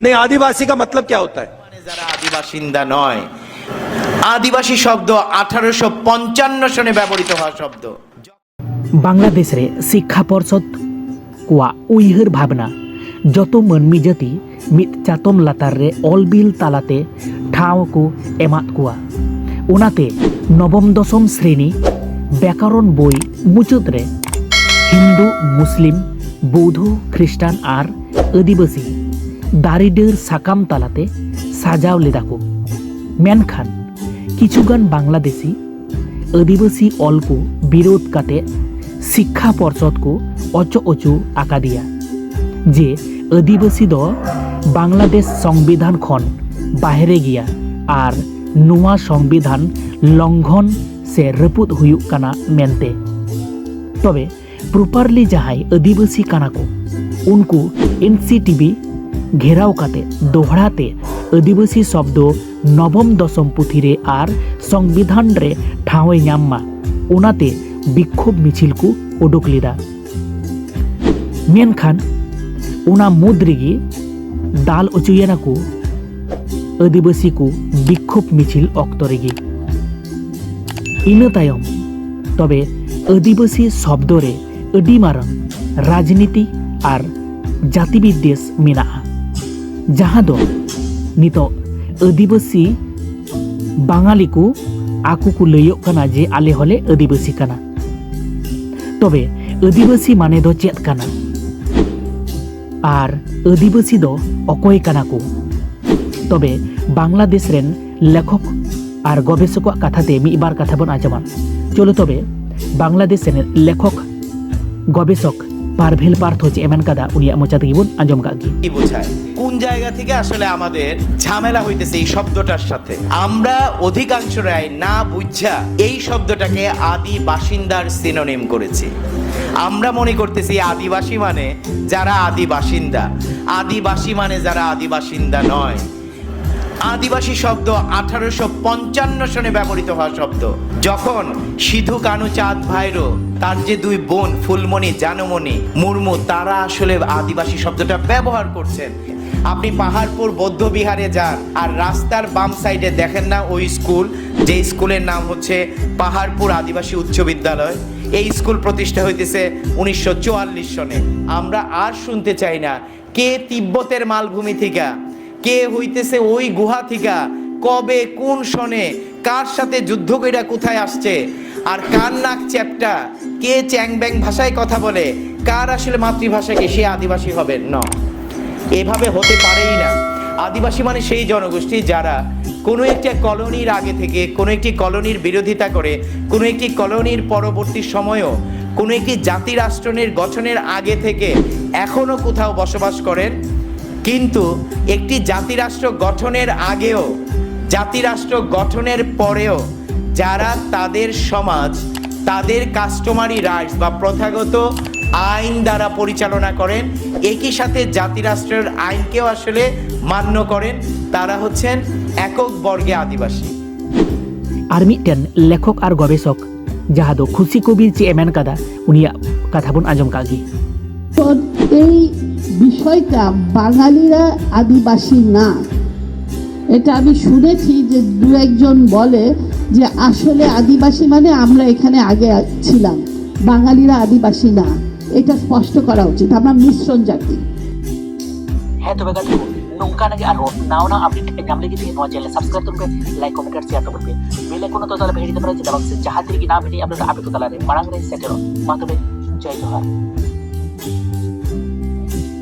नहीं आदिवासी का मतलब क्या होता है মানে যারা আদিবাসিন্দা নয় আদিবাসী শব্দ আঠারোশো পঞ্চান্ন সনে ব্যবহৃত হওয়া শব্দ बांग्लादेश रे शिक्षा परिषद कुआ उइहर भावना जतो मनमी जाति मित चातम लातार रे अलबिल तालाते ठाव को एमात कुआ उनाते नवम दशम श्रेणी व्याकरण बोई मुचुत रे हिंदू मुस्लिम बौद्ध ख्रिस्टान आर ᱫᱟᱨᱮ ᱰᱟᱹᱨ ᱥᱟᱠᱟᱢ ᱛᱟᱞᱟᱛᱮ ᱥᱟᱡᱟᱣ ᱞᱮᱫᱟ ᱠᱚ ᱢᱮᱱᱠᱷᱟᱱ ᱠᱤᱪᱷᱩᱜᱟᱱ ᱵᱟᱝᱞᱟᱫᱮᱥᱤ ᱟᱹᱫᱤᱵᱟᱹᱥᱤ ᱚᱞ ᱠᱚ ᱵᱤᱨᱳᱫ ᱠᱟᱛᱮᱫ ᱥᱤᱠᱠᱷᱟ ᱯᱚᱨᱥᱚᱫ ᱠᱚ ᱚᱪᱚ ᱚᱪᱚ ᱟᱠᱟᱫᱮᱭᱟ ᱡᱮ ᱟᱹᱫᱤᱵᱟᱹᱥᱤ ᱫᱚ ᱵᱟᱝᱞᱟᱫᱮᱥ সংবিধান ᱠᱷᱚᱱ ᱵᱟᱦᱨᱮ ᱜᱮᱭᱟ ᱟᱨ ᱱᱚᱣᱟ সংবিধান লঙ্ঘন ᱥᱮ ᱨᱟᱹᱯᱩᱫ ᱦᱩᱭᱩᱜ ᱠᱟᱱᱟ ᱢᱮᱱᱛᱮ ᱛᱚᱵᱮ ᱯᱨᱚᱯᱟᱨᱞᱤ ᱡᱟᱦᱟᱸᱭ ᱟᱹᱫᱤᱵᱟᱹᱥᱤ ᱠᱟᱱᱟ ᱠᱚ ᱩᱱᱠᱩ ᱮᱱ ᱥᱤ ᱴᱤᱵᱷᱤ এনসিটিভি ঘেরাও কাতে দোহড়াতে আদিবাসী শব্দ নবম দশম পুঁথিরে আর সংবিধান রে ঠাঁওয়ে ᱧᱟᱢ ওনাতে বিক্ষোভ মিছিল কো উডুক লেদা মেনখান ওনা মুদ রেগে দাল অচুয়েনা কো আদিবাসী কো বিক্ষোভ মিছিল অক্ত রেগে ᱤᱱᱟᱹ ᱛᱟᱭᱚᱢ ᱛᱚᱵᱮ ᱟᱹᱫᱤᱵᱟᱹᱥᱤ ᱥᱚᱵᱫᱚ ᱨᱮ ᱟᱹᱰᱤ ᱢᱟᱨᱟᱝ ᱨᱟᱡᱽᱱᱤᱛᱤ ᱟᱨ ᱡᱟᱹᱛᱤ ᱵᱤᱫᱽᱫᱮᱥ ᱢᱮᱱᱟᱜᱼᱟ ᱡᱟᱦᱟᱸ ᱫᱚ ᱱᱤᱛᱚᱜ ᱟᱹᱫᱤᱵᱟᱹᱥᱤ ᱵᱟᱝᱟᱞᱤ ᱠᱚ ᱟᱠᱚ ᱠᱚ ᱞᱟᱹᱭᱚᱜ ᱠᱟᱱᱟ ᱡᱮ ᱟᱞᱮ ᱦᱚᱸᱞᱮ ᱟᱹᱫᱤᱵᱟᱹᱥᱤ ᱠᱟᱱᱟ ᱛᱚᱵᱮ ᱟᱹᱫᱤᱵᱟᱹᱥᱤ ᱢᱟᱱᱮ ᱫᱚ ᱪᱮᱫ ᱠᱟᱱᱟ ᱟᱨ ᱟᱹᱫᱤᱵᱟᱹᱥᱤ ᱫᱚ ᱚᱠᱚᱭ ᱠᱟᱱᱟ ᱠᱚ ᱛᱚᱵᱮ ᱵᱟᱝᱞᱟᱫᱮᱥ ᱨᱮᱱ ᱞᱮᱠᱷᱚᱠ আর গবেষকর কথাতে মিবার কথা বন আজমান চলো তবে বাংলাদেশের লেখক গবেষক পারভেল পার্থ হচ্ছে এমন কাদা মোচা থেকে বন আজম কাকি। কি বোঝায়? কোন জায়গা থেকে আসলে আমাদের ঝামেলা হইতেছে এই শব্দটার সাথে? আমরা অধিকাংশরাই না বুঝা এই শব্দটাকে আদি বাসিন্দার সিনোনিম করেছি। আমরা মনে করতেছি আদিবাসী মানে যারা আদি বাসিন্দা। আদিবাসী মানে যারা আদি বাসিন্দা নয়। আদিবাসী শব্দ আঠারোশো পঞ্চান্ন সনে ব্যবহৃত হওয়া শব্দ। যখন সিধু কানু চাঁদ ভাইরো, তার যে দুই বোন ফুলমণি, জানমণি, মুর্মু, তারা আসলে আদিবাসী শব্দটা ব্যবহার করছেন। আপনি পাহাড়পুর, বৌদ্ধ বিহারে যান আর রাস্তার বাম সাইডে দেখেন না ওই স্কুল, যে স্কুলের নাম হচ্ছে পাহাড়পুর আদিবাসী উচ্চ বিদ্যালয়। এই স্কুল প্রতিষ্ঠা হইতেছে উনিশশো চুয়াল্লিশ সনে। আমরা আর শুনতে চাই না, কে তিব্বতের মালভূমি থেকে? কে হইতেছে ওই গুহা থেকে? কবে, কোন সনে কার সাথে যুদ্ধ কইরা কোথায় আসছে? আর কার নাক চ্যাপটা? কে চ্যাং ব্যাং ভাষায় কথা বলে? কার আসলে মাতৃভাষাকে? সে আদিবাসী হবে? ন। এভাবে হতে পারেই না। আদিবাসী মানে সেই জনগোষ্ঠী যারা কোনো একটি কলোনির আগে থেকে, কোনো একটি কলোনির বিরোধিতা করে, কোনো একটি কলোনির পরবর্তী সময়ও, কোনো একটি জাতি রাষ্ট্রের গঠনের আগে থেকে এখনও কোথাও বসবাস করেন কিন্তু একটি জাতিরাষ্ট্র গঠনের আগেও জাতিরাষ্ট্র গঠনের পরেও যারা তাদের সমাজ তাদের কাস্টমারি রাইটস বা প্রথাগত আইন দ্বারা পরিচালনা করেন একই সাথে জাতিরাষ্ট্রের আইনকেও আসলে মান্য করেন তারা হচ্ছেন একক বর্গে আদিবাসী। আর মিটেন লেখক আর গবেষক যাহা দো খুশি কবির চে এমন কাদা উনিয়া কথা বন আজম তো এই বিষয়টা বাঙালিরা আদিবাসী না। এটা আমি শুনেছি যে দু একজন বলে যে আসলে আদিবাসী মানে আমরা এখানে আগে ছিলাম। বাঙালিরা আদিবাসী না। এটা স্পষ্ট করা উচিত। আমরা মিশ্রণ জাতি। হ্যাঁ তবে কাছে নৌকা নাকি আর নাও না, আপনি জানলে কিন্তু নয় সাবস্ক্রাইব করবে লাইক করবে। বেল আইকন তো তাহলে ভেঙে দিতে পারেন যেটা বক্সে যাহা থেকে না ভেঙে তাহলে মারাং রে সেটেরো মাধ্যমে